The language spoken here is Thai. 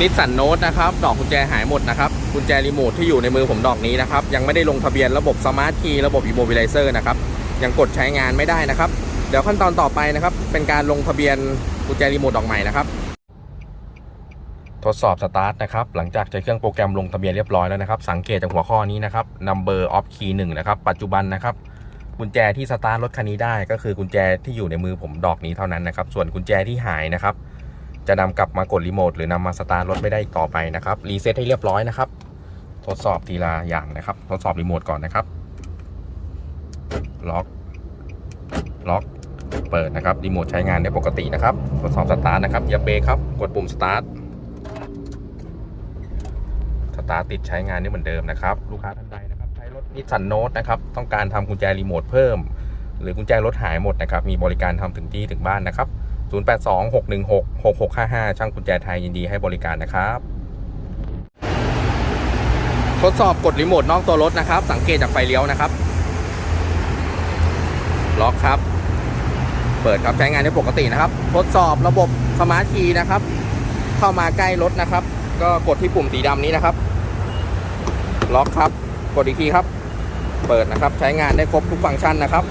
นิสสันโนตนะครับ ดอกกุญแจหายหมดนะครับ กุญแจรีโมทที่อยู่ในมือผมดอกนี้นะครับ ยังไม่ได้ลงทะเบียนระบบสมาร์ทคีย์ระบบอิโมบิลเซอร์นะครับ ยังกดใช้งานไม่ได้นะครับ เดี๋ยวขั้นตอนต่อไปนะครับ เป็นการลงทะเบียนกุญแจรีโมทดอกใหม่นะครับ ทดสอบสตาร์ทนะครับ หลังจากใช้เครื่องโปรแกรมลงทะเบียนเรียบร้อยแล้วนะครับ สังเกตจากหัวข้อนี้นะครับ number of key 1นะครับ ปัจจุบันนะครับ กุญแจที่สตาร์ทรถคันนี้ได้ ก็คือกุญแจที่อยู่ในมือผมดอกนี้เท่านั้นนะครับ ส่วนกุญแจที่หายนะครับ จะนำกลับมากดรีโมทหรือนำมาสตาร์ทรถไม่ได้อีกต่อไปนะครับรีเซ็ตให้เรียบร้อยนะครับ ทดสอบทีละอย่างนะครับ ทดสอบรีโมทก่อนนะครับ ล็อก ล็อก เปิดนะครับรีโมทใช้งานได้ปกตินะครับ ทดสอบสตาร์ทนะครับเหยียบเบรกครับ กดปุ่มสตาร์ทสตาร์ทติดใช้งานได้เหมือนเดิมนะครับ ลูกค้าท่านใดนะครับ ใช้รถนิสสันโนตนะครับ ต้องการทำกุญแจรีโมทเพิ่ม หรือกุญแจรถหายหมดนะครับ มีบริการทำถึงที่ถึงบ้านนะครับ 0826166655 ช่างกุญแจไทยยินดีให้บริการนะครับ ทดสอบกดรีโมทนอกตัวรถนะครับ สังเกตจากไฟเลี้ยวนะครับ ล็อกครับ เปิดครับใช้งานได้ปกตินะครับ ทดสอบระบบสมาร์ทคีย์นะครับ เข้ามาใกล้รถนะครับ ก็กดที่ปุ่มสีดำนี้นะครับ ล็อกครับ กดอีกทีครับ เปิดนะครับ ใช้งานได้ครบทุกฟังก์ชันนะครับ